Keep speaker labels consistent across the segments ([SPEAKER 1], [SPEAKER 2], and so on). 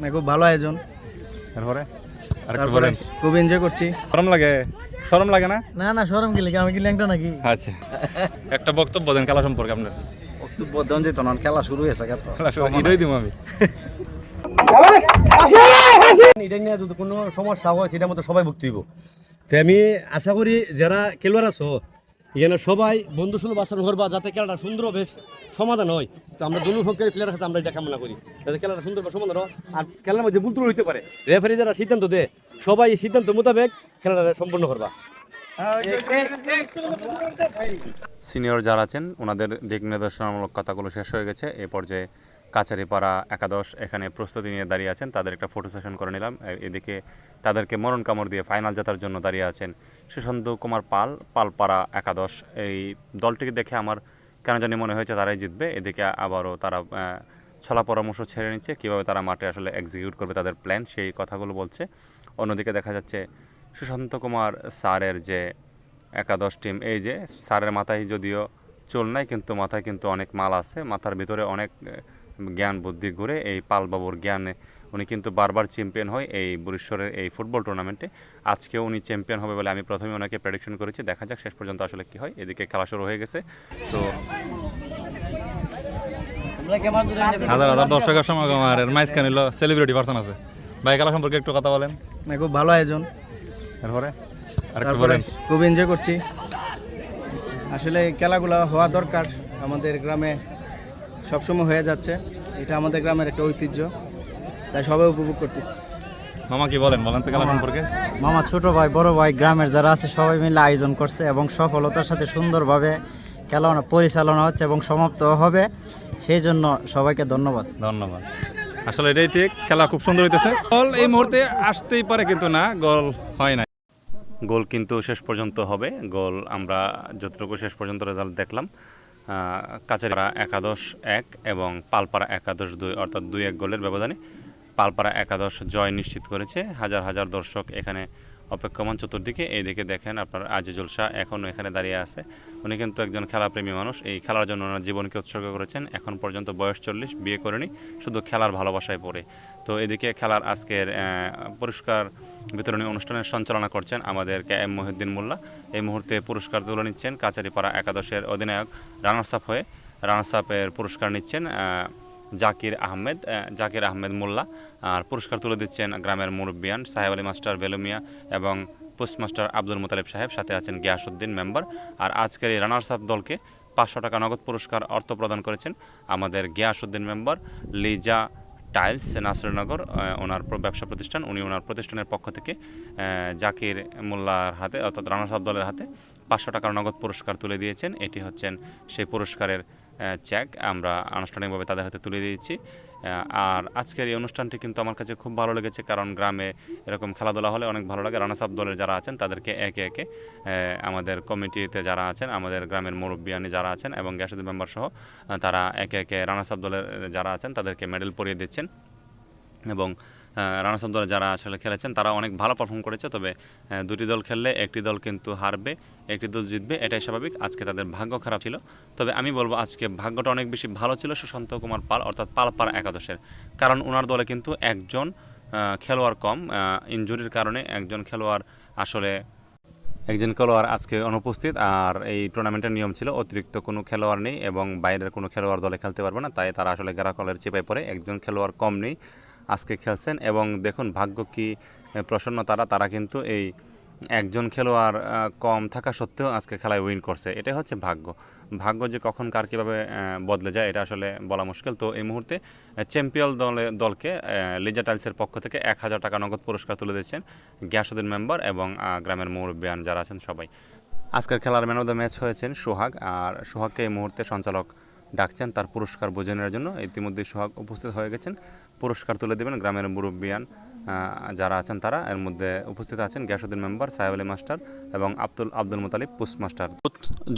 [SPEAKER 1] না খুব ভালো আয়োজন।
[SPEAKER 2] আরেকটু
[SPEAKER 1] তারপরে
[SPEAKER 2] বলেন।
[SPEAKER 1] খুব এনজয় করছি।
[SPEAKER 2] শরম লাগে? শরম লাগে না?
[SPEAKER 3] না না সরম কি? লাগে আমি কি ল্যাংটা নাকি?
[SPEAKER 2] আচ্ছা। একটা বক্তব্য দেন খেলা সম্পর্কে আপনার।
[SPEAKER 1] বক্তব্য দেন যে তখন খেলা শুরু হয়েছে
[SPEAKER 2] খেলা শুরু- এটাই দিব আমি।
[SPEAKER 4] এটা নিয়ে যদি কোনো সমস্যা হয় সেটার মতো সবাই ভুক্ত হইব। তো আমি আশা করি যারা খেলোয়াড় আছো এখানে সবাই বন্ধু সুলভ আচরণ করবা যাতে খেলাটা সুন্দর বেশ সমাধান হয়। তো আমরা দুলু পক্ষের প্লেয়ার কাছে আমরা এটা কামনা করি। যাতে খেলাটা সুন্দর বা সমাধান হয়। আর খেলার মধ্যে ভুল হইতে পারে। রেফারি যারা সিদ্ধান্ত দেয়, সবাই এই সিদ্ধান্ত মোতাবেক খেলাটা সম্পন্ন করবা।
[SPEAKER 5] সিনিয়র যারা আছেন, ওনাদের দিক নির্দেশনামূলক কথাগুলো শেষ হয়ে গেছে। এ পর্যায়ে কাছারিপাড়া একাদশ এখানে প্রস্তুতি নিয়ে দাঁড়িয়ে আছেন। তাদের একটা ফটো সেশন করে নিলাম। এদিকে তাদেরকে মরণ কামড় দিয়ে ফাইনাল জেতার জন্য দাঁড়িয়ে আছেন সুশান্ত কুমার পাল, পালপাড়া একাদশ। এই দলটিকে দেখে আমার কেন জানি মনে হয়েছে তারাই জিতবে। এদিকে আবারও তারা ছলা পরামর্শ ছেড়ে নিচ্ছে। কীভাবে তারা মাঠে আসলে এক্সিকিউট করবে তাদের প্ল্যান সেই কথাগুলো বলছে। অন্যদিকে দেখা যাচ্ছে সুশান্ত কুমার স্যারের যে একাদশ টিম এই যে স্যারের মাথায় যদিও চুল নাই, কিন্তু মাথায় কিন্তু অনেক মাল আছে। মাথার ভিতরে অনেক জ্ঞান বুদ্ধি ঘুরে এই পালবাবুর জ্ঞানে উনি কিন্তু বারবার চ্যাম্পিয়ন হয় এই বরিশ্বরের এই ফুটবল টুর্নামেন্টে আজকেও উনি চ্যাম্পিয়ন হবে বলে আমি প্রথমে ওনাকে প্রেডিকশন করেছি। দেখা যাক শেষ পর্যন্ত আসলে কি হয়। এদিকে খেলা শুরু হয়ে গেছে। তো
[SPEAKER 2] হাজার হাজার দর্শকের সমাগম আর এর মাইজখান হলো সেলিব্রিটি পার্সন আছে। ভাই খেলা সম্পর্কে একটু কথা বলেন।
[SPEAKER 1] না খুব ভালো আয়োজন।
[SPEAKER 2] এরপরে? আরেকটু
[SPEAKER 1] তারপরে খুব এনজয় করছি। আসলে এই খেলাগুলো হওয়া দরকার। আমাদের গ্রামে সবসময় হয়ে যাচ্ছে। এটা আমাদের গ্রামের একটা ঐতিহ্য। তাই সবাই উপভোগ করতেছি।
[SPEAKER 2] মামা কি বলেন? বলেন তো খেলা সম্পর্কে।
[SPEAKER 3] মামা ছোট ভাই বড় ভাই গ্রামের যারা আছে সবাই মিলে আয়োজন করছে এবং সফলতার সাথে সুন্দরভাবে খেলা পরিচালনা হচ্ছে এবং সমাপ্ত হবে। সেই জন্য সবাইকে ধন্যবাদ।
[SPEAKER 2] ধন্যবাদ। আসলে এটাই ঠিক খেলা খুব সুন্দর হইতেছে। গোল এই মুহূর্তে আসতেই পারে কিন্তু না গোল হয় না
[SPEAKER 5] গোল কিন্তু শেষ পর্যন্ত হবে। গোল আমরা যতটুকু শেষ পর্যন্ত রেজাল্ট দেখলাম কাছারিপাড়া একাদশ এক এবং পালপাড়া একাদশ দুই অর্থাৎ দুই এক গোলের ব্যবধানে পালপাড়া একাদশ জয় নিশ্চিত করেছে। হাজার হাজার দর্শক এখানে অপেক্ষমান চতুর্দিকে। এইদিকে দেখেন আপনার আজিজুল শাহ এখনও এখানে দাঁড়িয়ে আছে। উনি কিন্তু একজন খেলাপ্রেমী মানুষ। এই খেলার জন্য ওনার জীবনকে উৎসর্গ করেছেন। এখন পর্যন্ত বয়স চল্লিশ, বিয়ে করেনি, শুধু খেলার ভালোবাসায় পড়ে। তো এদিকে খেলার আজকের পুরস্কার বিতরণী অনুষ্ঠানের সঞ্চালনা করছেন আমাদের কে এম মহিউদ্দিন মোল্লা। এই মুহূর্তে পুরস্কার তুলে নিচ্ছেন কাচারিপাড়া একাদশের অধিনায়ক রানার্স আপ হয়ে রানার্স আপের পুরস্কার নিচ্ছেন জাকির আহমেদ জাকির আহমেদ মোল্লা। আর পুরস্কার তুলে দিচ্ছেন গ্রামের মুরব্বিয়ান সাহেব আলী মাস্টার বেলুমিয়া এবং পোস্টমাস্টার আব্দুল মোতালেব সাহেব সাথে আছেন গিয়াসউদ্দিন মেম্বার। আর আজকের এই রানার্স আপ দলকে পাঁচশো টাকা নগদ পুরস্কার অর্থ প্রদান করেছেন আমাদের গিয়াসউদ্দিন মেম্বার লিজা টাইলস নাসরনগর। আহ, ওনার ব্যবসা প্রতিষ্ঠান উনি ওনার প্রতিষ্ঠানের পক্ষ থেকে জাকির মোল্লার হাতে অর্থাৎ রানার্স আপ দলের হাতে পাঁচশো টাকার নগদ পুরস্কার তুলে দিয়েছেন। এটি হচ্ছেন সেই পুরস্কারের চেক আমরা আনুষ্ঠানিকভাবে তাদের হাতে তুলে দিয়েছি। আর আজকের এই অনুষ্ঠানটি কিন্তু আমার কাছে খুব ভালো লেগেছে কারণ গ্রামে এরকম খেলাধুলা হলে অনেক ভালো লাগে। রানার্স আপ দলের যারা আছেন, তাদেরকে একে একে আমাদের কমিটিতে যারা আছেন, আমাদের গ্রামের মুরব্বিয়ানি যারা আছেন এবং গ্যাসের মেম্বার সহ তারা একে একে রানার্স আপ দলের যারা আছেন, তাদেরকে মেডেল পরিয়ে দিচ্ছেন এবং রানার্স আপ দলে যারা আসলে খেলেছেন, তারা অনেক ভালো পারফর্ম করেছে। তবে দুটি দল খেললে একটি দল কিন্তু হারবে। একটি দল জিতবে, এটাই স্বাভাবিক। আজকে তাদের ভাগ্য খারাপ ছিল। তবে আমি বলব আজকে ভাগ্যটা অনেক বেশি ভালো ছিল সুশান্ত কুমার পাল, অর্থাৎ পালপাড়া একাদশের। কারণ ওনার দলে কিন্তু একজন খেলোয়াড় কম ইনজুরির কারণে একজন খেলোয়াড় আসলে, একজন খেলোয়াড় আজকে অনুপস্থিত। আর এই টুর্নামেন্টের নিয়ম ছিল, অতিরিক্ত কোনো খেলোয়াড় নেই এবং বাইরের কোনো খেলোয়াড় দলে খেলতে পারবে না, তাই তারা আসলে গ্যারাকলের চেপে পড়ে, একজন খেলোয়াড় কম নেই আজকে খেলছেন। এবং দেখুন ভাগ্য কি প্রসন্ন তারা তারা কিন্তু এই একজন খেলোয়াড় কম থাকা সত্ত্বেও আজকে খেলায় উইন করছে। এটাই হচ্ছে ভাগ্য। ভাগ্য যে কখন কার কীভাবে বদলে যায়, এটা আসলে বলা মুশকিল। তো এই মুহূর্তে চ্যাম্পিয়ন দলে, দলকে লিজা টাইলসের পক্ষ থেকে এক হাজার টাকা নগদ পুরস্কার তুলে দিচ্ছেন গ্যাসুদ্দিন মেম্বার এবং গ্রামের মুরব্বিয়ান যারা আছেন সবাই। আজকের খেলার ম্যান অফ দ্য ম্যাচ হয়েছেন সোহাগ, আর সোহাগকে এই মুহূর্তে সঞ্চালক ডাকছেন তার পুরস্কার বুঝে নেওয়ার জন্য। ইতিমধ্যে সোহাগ উপস্থিত হয়ে গেছেন। পুরস্কার তুলে দেবেন গ্রামের মুরব্বিয়ান যারা আছেন তারা এর মধ্যে উপস্থিত আছেন গ্যাসুদ্দিন মেম্বার সাহেব আলী মাস্টার এবং আব্দুল আব্দুল মোতালিব পুস মাস্টার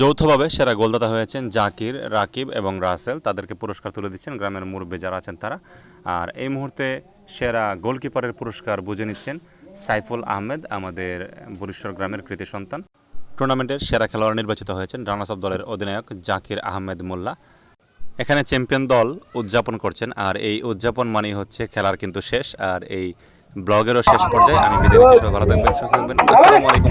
[SPEAKER 5] যৌথভাবে সেরা গোলদাতা হয়েছেন জাকির রাকিব এবং রাসেল। তাদেরকে পুরস্কার তুলে দিচ্ছেন গ্রামের মুরব্বী যারা আছেন তারা। আর এই মুহূর্তে সেরা গোলকিপারের পুরস্কার বুঝে নিচ্ছেন সাইফুল আহমেদ আমাদের বরিশ্বর গ্রামের কৃতি সন্তান। টুর্নামেন্টের সেরা খেলোয়াড় নির্বাচিত হয়েছেন রানার্স আপ দলের অধিনায়ক জাকির আহমেদ মোল্লা। এখানে চ্যাম্পিয়ন দল উদযাপন করছেন আর এই উদযাপন মানেই হচ্ছে খেলার কিন্তু শেষ আর এই ব্লগেরও শেষ পর্যায়ে আমি বিদায় নিচ্ছি। সবাই ভালো থাকবেন সুস্থ থাকবেন। আসসালামু আলাইকুম।